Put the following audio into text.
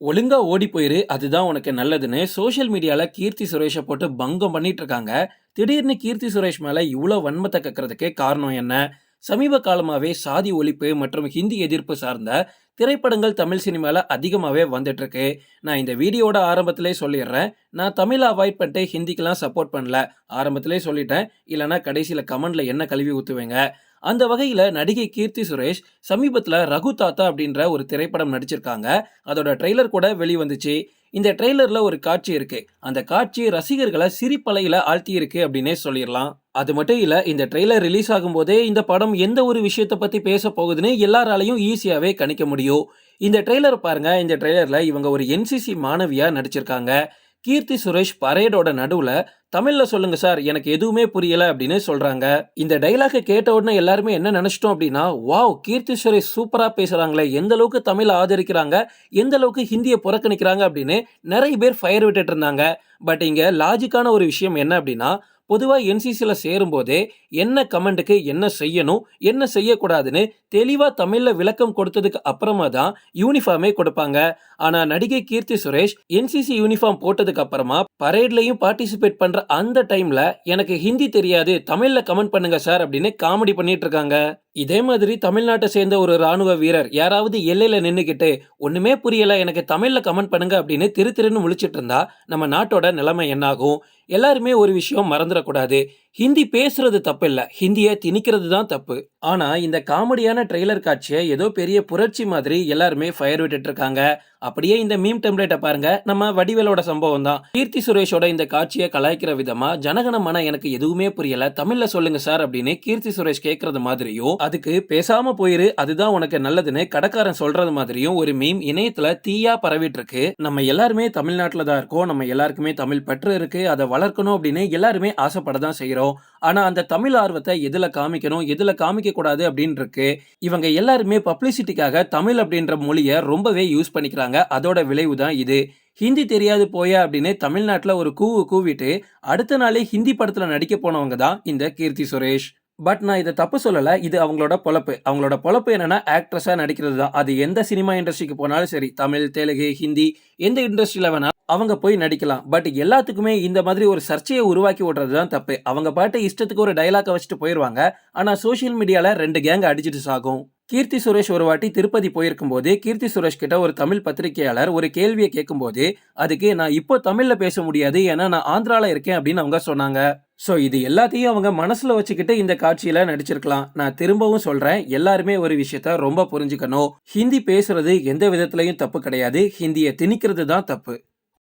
ஒழுங்கா ஓடி போயிரு அதுதான் உனக்கு நல்லதுன்னு சோஷியல் மீடியால கீர்த்தி சுரேஷை போட்டு பங்கம் பண்ணிட்டு இருக்காங்க திடீர்னு கீர்த்தி சுரேஷ் மேல இவ்வளோ வன்மத்தை கக்கிறதுக்கு காரணம் என்ன? சமீப காலமாவே சாதி ஒழிப்பு மற்றும் ஹிந்தி எதிர்ப்பு சார்ந்த திரைப்படங்கள் தமிழ் சினிமாவில் அதிகமாகவே வந்துட்டு இருக்கு நான் இந்த வீடியோட ஆரம்பத்திலே சொல்லிடுறேன். நான் தமிழை அவாய்ட் பண்ணிட்டு ஹிந்திக்கெலாம் சப்போர்ட் பண்ணல. ஆரம்பத்திலே சொல்லிட்டேன். இல்லைன்னா கடைசியில் கமெண்டில் என்ன கழுவி ஊற்றுவேங்க அந்த வகையில் நடிகை கீர்த்தி சுரேஷ் சமீபத்தில் ரகு தாத்தா அப்படின்ற ஒரு திரைப்படம் நடிச்சிருக்காங்க. அதோட ட்ரெய்லர் கூட வெளிவந்துச்சு. இந்த ட்ரெய்லரில் ஒரு காட்சி இருக்கு. அந்த காட்சி ரசிகர்களை சிரிப்பலையில் ஆழ்த்தியிருக்கு அப்படின்னே சொல்லிடலாம். அது மட்டும் இல்லை இந்த ட்ரெய்லர் ரிலீஸ் ஆகும்போதே இந்த படம் எந்த ஒரு விஷயத்தை பற்றி பேச போகுதுன்னு எல்லாராலையும் ஈஸியாகவே கணிக்க முடியும். இந்த ட்ரெய்லர் பாருங்க. இந்த ட்ரெய்லரில் இவங்க ஒரு என்சிசி மாணவியாக நடிச்சிருக்காங்க. கீர்த்தி சுரேஷ் பரேடோட நடுவில் தமிழ்ல சொல்லுங்க சார் எனக்கு எதுவுமே புரியல அப்படின்னு சொல்றாங்க. இந்த டைலாக கேட்ட உடனே எல்லாருமே என்ன நினைச்சிட்டோம் அப்படின்னா வாவ் கீர்த்தி சுரேஷ் சூப்பரா பேசுறாங்களே எந்த அளவுக்கு தமிழ் ஆதரிக்கிறாங்க எந்த அளவுக்கு ஹிந்தியை புறக்கணிக்கிறாங்க அப்படின்னு நிறைய பேர் ஃபயர் விட்டுட்டு இருந்தாங்க. பட் இங்க லாஜிக்கான ஒரு விஷயம் என்ன அப்படின்னா பொதுவாக என்சிசியில் சேரும்போதே என்ன கமெண்ட்டுக்கு என்ன செய்யணும் என்ன செய்யக்கூடாதுன்னு தெளிவாக தமிழில் விளக்கம் கொடுத்ததுக்கு அப்புறமா தான் யூனிஃபார்மே கொடுப்பாங்க. ஆனால் நடிகை கீர்த்தி சுரேஷ் என்சிசி யூனிஃபார்ம் போட்டதுக்கு அப்புறமா பரேட்லையும் பார்ட்டிசிபேட் பண்ணுற அந்த டைமில் எனக்கு ஹிந்தி தெரியாது தமிழில் கமெண்ட் பண்ணுங்க சார் அப்படின்னு காமெடி பண்ணிட்டு இருக்காங்க இதே மாதிரி தமிழ்நாட்டை சேர்ந்த ஒரு ராணுவ வீரர் யாராவது எல்லையில் நின்றுக்கிட்டு ஒன்றுமே புரியல எனக்கு தமிழில் கமெண்ட் பண்ணுங்க அப்படின்னு திரு திருன்னு முழிச்சிட்டு இருந்தா நம்ம நாட்டோட நிலைமை என்னாகும்? எல்லாருமே ஒரு விஷயம் மறந்துடக்கூடாது ஹிந்தி பேசுறது தப்பு இல்லை ஹிந்தியை திணிக்கிறது தான் தப்பு. ஆனால் இந்த காமெடியான ட்ரெய்லர் காட்சியை ஏதோ பெரிய புரட்சி மாதிரி எல்லாருமே ஃபயர் விட்டுட்டு இருக்காங்க அப்படியே இந்த மீம் டெம்ப்ளேட்டை பாருங்க. நம்ம வடிவேலோட சம்பவம் தான். கீர்த்தி சுரேஷோட இந்த காட்சியை கலாய்க்கிற விதமா ஜனகணமன எனக்கு எதுவுமே புரியல. தமிழ்ல சொல்லுங்க சார் அப்படின்னு கீர்த்தி சுரேஷ் கேட்கறது மாதிரியும் அதுக்கு பேசாம போயிரு அதுதான் உனக்கு நல்லதுன்னு கடக்காரன் சொல்றது மாதிரியும் ஒரு மீம் இணையத்துல தீயா பரவிட்டு இருக்கு நம்ம எல்லாருமே தமிழ்நாட்டில் தான் இருக்கோம். நம்ம எல்லாருக்குமே தமிழ் பற்று இருக்கு. அதை வளர்க்கணும் அப்படின்னு எல்லாருமே ஆசைப்பட தான் செய்யறோம் ஆனா அந்த தமிழ் ஆர்வத்தை எதுல காமிக்கணும் எதுல காமிக்கக்கூடாது அப்படின்னு இருக்கு இவங்க எல்லாருமே பப்ளிசிட்டிக்காக தமிழ் அப்படின்ற மொழியை ரொம்பவே யூஸ் பண்ணிக்கிறாங்க. அதோட விளைவு தான் இது. ஹிந்தி தெரியாது போயா அப்படின்னு தமிழ்நாட்டில் ஒரு கூவு கூவிட்டு அடுத்த நாளே ஹிந்தி படத்தில் நடிக்க போனவங்க தான் இந்த கீர்த்தி சுரேஷ். பட் நான் இதை தப்பு சொல்லலை இது அவங்களோட பொழப்பு. அவங்களோட பொழப்பு என்னன்னா ஆக்ட்ரஸாக நடிக்கிறது தான். அது எந்த சினிமா இண்டஸ்ட்ரிக்கு போனாலும் சரி தமிழ் தெலுங்கு ஹிந்தி எந்த இண்டஸ்ட்ரியில் வேணாலும் அவங்க போய் நடிக்கலாம். பட் எல்லாத்துக்குமே இந்த மாதிரி ஒரு சர்ச்சையை உருவாக்கி விடுறது தான் தப்பு. அவங்க பாட்டு இஷ்டத்துக்கு ஒரு டைலாக்கை வச்சுட்டு போயிடுவாங்க ஆனால் சோஷியல் மீடியாவில் ரெண்டு கேங் அடிச்சிட்டு சாகும். கீர்த்தி சுரேஷ் ஒரு வாட்டி திருப்பதி போயிருக்கும் போது கீர்த்தி சுரேஷ் கிட்ட ஒரு தமிழ் பத்திரிகையாளர் ஒரு கேள்வியை கேட்கும்போது அதுக்கு நான் இப்போ தமிழ்ல பேச முடியாது ஏன்னா நான் ஆந்திரால இருக்கேன் அப்படின்னு அவங்க சொன்னாங்க. ஸோ இது எல்லாத்தையும் அவங்க மனசில் வச்சுக்கிட்டு இந்த காட்சியில் நடிச்சிருக்கலாம். நான் திரும்பவும் சொல்கிறேன் எல்லாருமே ஒரு விஷயத்த ரொம்ப புரிஞ்சுக்கணும். ஹிந்தி பேசுறது எந்த விதத்துலையும் தப்பு கிடையாது. ஹிந்தியை திணிக்கிறது தான் தப்பு.